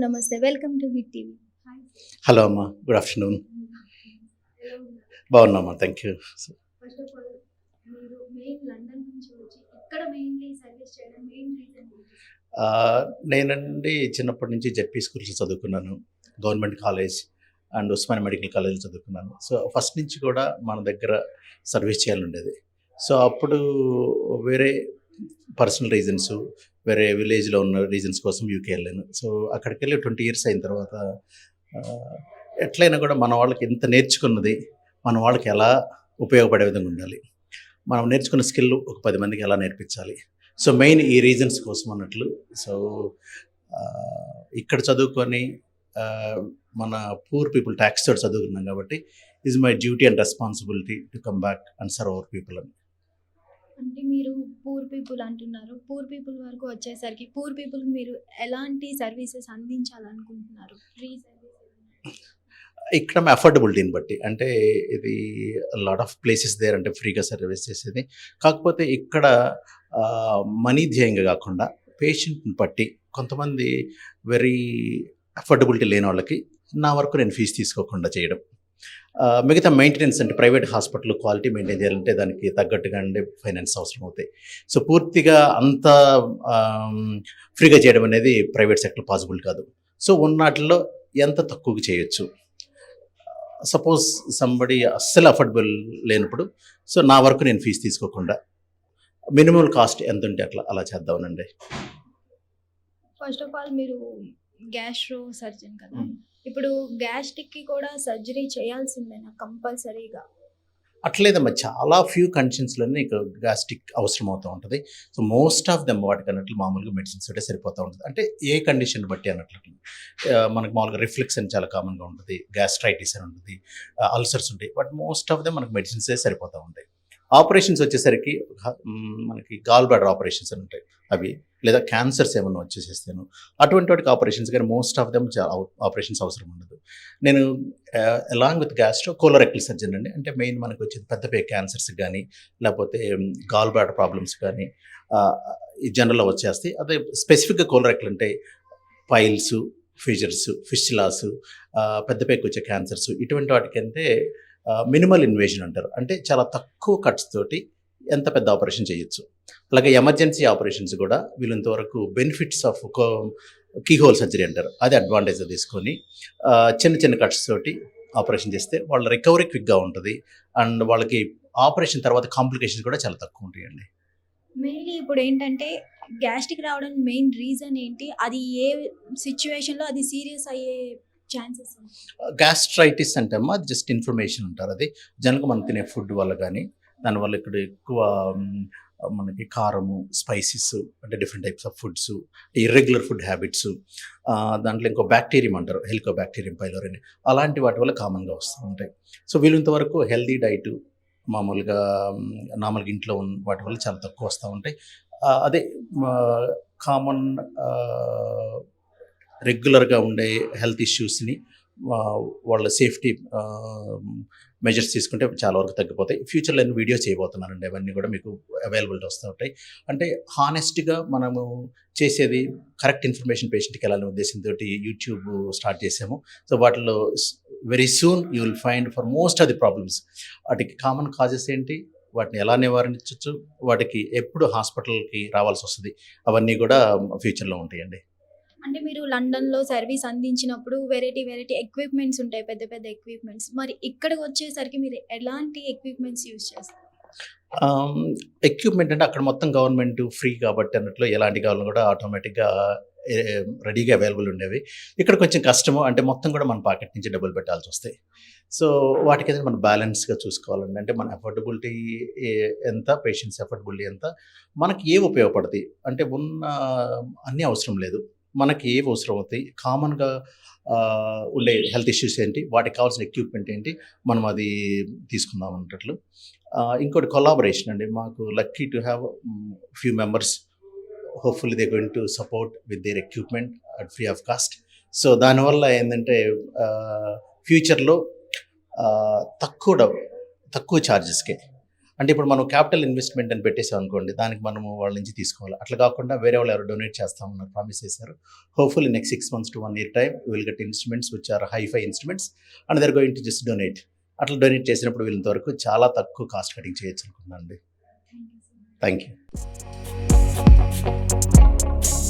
నమస్తే. Welcome to hit TV hello అమ్మా. Good afternoon బాగున్నామ్మా thank you first of all మీరు main London నుంచి వచ్చి ఇక్కడ మెయిన్లీ సర్వీస్ చేయడం మెయిన్ రీజన్ నేనండి చిన్నప్పటి నుంచి జెడ్పీ స్కూల్స్ చదువుకున్నాను. Government college and Osman medical college చదువుకున్నాను. సో ఫస్ట్ నుంచి కూడా మన దగ్గర సర్వీస్ చేయాలని ఉండేది సో అప్పుడు వేరే పర్సనల్ రీజన్స్ వేరే విలేజ్లో ఉన్న రీజన్స్ కోసం యూకే వెళ్ళాను. సో అక్కడికి వెళ్ళి ట్వంటీ ఇయర్స్ అయిన తర్వాత ఎట్లయినా కూడా మన వాళ్ళకి ఎంత నేర్చుకున్నది మన వాళ్ళకి ఎలా ఉపయోగపడే విధంగా ఉండాలి. మనం నేర్చుకున్న స్కిల్ ఒక పది మందికి ఎలా నేర్పించాలి. సో మెయిన్ ఈ రీజన్స్ కోసం అన్నట్లు సో ఇక్కడ చదువుకొని మన పూర్ పీపుల్ ట్యాక్స్ తోటి చదువుకున్నాం కాబట్టి is my duty and responsibility to come back and serve our people అని. అంటే మీరు పూర్ పీపుల్ అంటున్నారు. పూర్ పీపుల్ వరకు వచ్చేసరికి పూర్ పీపుల్ మీరు ఎలాంటి సర్వీసెస్ అందించాలనుకుంటున్నారు? ఫ్రీ సర్వీసెస్ ఇక్కడ అఫోర్డబిలిటీని బట్టి. అంటే ఇది లాట్ ఆఫ్ ప్లేసెస్ దేర్ అంటే ఫ్రీగా సర్వీస్ చేసేది. కాకపోతే ఇక్కడ మనీ ధ్యేయంగా కాకుండా పేషెంట్ని బట్టి కొంతమంది వెరీ అఫోర్డబిలిటీ లేని వాళ్ళకి నా వరకు నేను ఫీజు తీసుకోకుండా చేయడం. మిగతా మెయింటెనెన్స్ అంటే ప్రైవేట్ హాస్పిటల్ క్వాలిటీ మెయింటైన్ చేయాలంటే దానికి తగ్గట్టుగా ఫైనాన్స్ అవసరం అవుతాయి సో పూర్తిగా అంత ఫ్రీగా చేయడం అనేది ప్రైవేట్ సెక్టర్ పాసిబుల్ కాదు. సో ఉన్నట్లో ఎంత తక్కువగా చేయొచ్చు? సపోజ్ సంబడి అస్సలు అఫోర్డబుల్ లేనప్పుడు సో నా వరకు నేను ఫీజు తీసుకోకుండా మినిమం కాస్ట్ ఎంత ఉంటే అట్లా అలా చేద్దామనండి. ఫస్ట్ ఆఫ్ ఆల్ మీరు గ్యాస్ట్రో సర్జన్ కదా. ఇప్పుడు గ్యాస్ట్రిక్కి కూడా సర్జరీ చేయాల్సిందేనా కంపల్సరీగా? అట్లేదమ్మా చాలా ఫ్యూ కండిషన్స్లోనే నీకు గ్యాస్ట్రిక్ అవసరం అవుతూ ఉంటుంది. సో మోస్ట్ ఆఫ్ దెమ్ వాటికి అన్నట్లు మామూలుగా మెడిసిన్స్ అంటే సరిపోతూ ఉంటుంది. అంటే ఏ కండిషన్ బట్టి అన్నట్లు మనకు మామూలుగా రిఫ్లెక్స్ అని చాలా కామన్గా ఉంటుంది గ్యాస్ట్రైటిస్ అని ఉంటుంది అల్సర్స్ ఉంటాయి బట్ మోస్ట్ ఆఫ్ దెమ్ మనకు మెడిసిన్సే సరిపోతూ ఉంటాయి. ఆపరేషన్స్ వచ్చేసరికి మనకి గాల్ బ్లాడర్ ఆపరేషన్స్ అని ఉంటాయి. అవి లేదా క్యాన్సర్స్ ఏమన్నా వచ్చేసేస్తాను అటువంటి వాటికి ఆపరేషన్స్ కానీ మోస్ట్ ఆఫ్ దెమ్ ఆపరేషన్స్ అవసరం ఉండదు. నేను along with gastro colorectal surgeon అండి. అంటే మెయిన్ మనకు వచ్చేది పెద్ద పే క్యాన్సర్స్ కానీ లేకపోతే గాల్ బ్లాడర్ ప్రాబ్లమ్స్ కానీ ఈ జనరల్లో వచ్చేస్తాయి. అదే స్పెసిఫిక్గా కోలోరెక్టల్ అంటే పైల్స్ ఫిజర్స్ ఫిస్టిలాస్ పెద్ద పేకి వచ్చే క్యాన్సర్స్ ఇటువంటి వాటికంటే మినిమల్ ఇన్వేషన్ అంటారు. అంటే చాలా తక్కువ కట్స్ తోటి ఎంత పెద్ద ఆపరేషన్ చేయొచ్చు. అలాగే ఎమర్జెన్సీ ఆపరేషన్స్ కూడా వీళ్ళంత వరకు benefits of keyhole surgery అంటారు. అది అడ్వాంటేజ్ తీసుకొని చిన్న చిన్న కట్స్ తోటి ఆపరేషన్ చేస్తే వాళ్ళ రికవరీ క్విక్గా ఉంటుంది. అండ్ వాళ్ళకి ఆపరేషన్ తర్వాత కాంప్లికేషన్స్ కూడా చాలా తక్కువ ఉంటాయండి. మెయిన్లీ ఇప్పుడు ఏంటంటే గ్యాస్ట్రిక్ రావడానికి మెయిన్ రీజన్ ఏంటి? అది ఏ సిచ్యువేషన్లో అది సీరియస్ అయ్యే ఛాన్సెస్ గ్యాస్ట్రైటిస్ అంటే అమ్మా జస్ట్ ఇన్ఫర్మేషన్ ఉంటారు అది జనకు మనం తినే ఫుడ్ వల్ల కానీ దానివల్ల ఇక్కడ ఎక్కువ మనకి కారము స్పైసెస్ అంటే different types of foods irregular food habits దాంట్లో ఇంకో బ్యాక్టీరియం అంటారు హెల్కో బ్యాక్టీరియం పైలోరని అలాంటి వాటి వల్ల కామన్గా వస్తూ ఉంటాయి. సో వీళ్ళంత వరకు హెల్దీ డైట్ మామూలుగా నార్మల్గా ఇంట్లో ఉన్న వాటి వల్ల చాలా తక్కువ వస్తూ ఉంటాయి. అదే కామన్ రెగ్యులర్గా ఉండే హెల్త్ ఇష్యూస్ని వాళ్ళ సేఫ్టీ మెజర్స్ తీసుకుంటే చాలా వరకు తగ్గిపోతాయి. ఫ్యూచర్లో నేను వీడియో చేయబోతున్నానండి. అవన్నీ కూడా మీకు అవైలబిలిటీ వస్తూ ఉంటాయి. అంటే హానెస్ట్గా మనము చేసేది కరెక్ట్ ఇన్ఫర్మేషన్ పేషెంట్కి వెళ్ళాలనే ఉద్దేశంతో యూట్యూబ్ స్టార్ట్ చేసాము. సో వాటిలో very soon you will find for most of the problems వాటికి కామన్ కాజెస్ ఏంటి? వాటిని ఎలా నివారించవచ్చు వాటికి ఎప్పుడు హాస్పిటల్కి రావాల్సి వస్తుంది? అవన్నీ కూడా ఫ్యూచర్లో ఉంటాయండి. అంటే మీరు లండన్లో సర్వీస్ అందించినప్పుడు వెరైటీ వెరైటీ ఎక్విప్మెంట్స్ ఉంటాయి పెద్ద పెద్ద ఎక్విప్మెంట్స్ మరి ఇక్కడికి వచ్చేసరికి మీరు ఎలాంటి ఎక్విప్మెంట్స్ యూజ్ చేస్తారు? ఎక్విప్మెంట్ అంటే అక్కడ మొత్తం గవర్నమెంట్ ఫ్రీ కాబట్టి అన్నట్లు ఎలాంటి కావాలని కూడా ఆటోమేటిక్గా రెడీగా అవైలబుల్ ఉండేవి. ఇక్కడ కొంచెం కష్టము అంటే మొత్తం కూడా మన పాకెట్ నుంచి డబ్బులు పెట్టాల్సి వస్తాయి సో వాటికి మనం బ్యాలెన్స్గా చూసుకోవాలండి అంటే మన అఫోర్డబిలిటీ ఎంత పేషెంట్స్ అఫోర్డబిలిటీ ఎంత మనకి ఏ ఉపయోగపడుతుంది అంటే ఉన్న అన్నీ అవసరం లేదు. మనకి ఏవి అవసరం అవుతాయి? కామన్గా ఉండే హెల్త్ ఇష్యూస్ ఏంటి? వాటికి కావాల్సిన ఎక్విప్మెంట్ ఏంటి? మనం అది తీసుకుందాం అన్నట్లు. ఇంకోటి కొలాబరేషన్ అండి. మాకు lucky to have few members hopefully they going to support with their equipment at free of cost so దానివల్ల ఏంటంటే ఫ్యూచర్లో తక్కువ డబ్బు తక్కువ ఛార్జెస్కే అంటే ఇప్పుడు మనం క్యాపిటల్ ఇన్వెస్ట్మెంట్ అని పెట్టేసాం అనుకోండి దానికి మనము వాళ్ళ నుంచి తీసుకోవాలి. అట్లా కాకుండా వేరే వాళ్ళు ఎవరు డొనేట్ చేస్తామన్నారు ప్రామిస్ చేశారు. Hopefully next six months to one year time will get instruments which are hi fi instruments and they're going to just donate అట్లా డొనేట్ చేసినప్పుడు వీళ్ళంత వరకు చాలా తక్కువ కాస్ట్ కటింగ్ చేయొచ్చు అనుకున్నాను అండి thank you so much thank you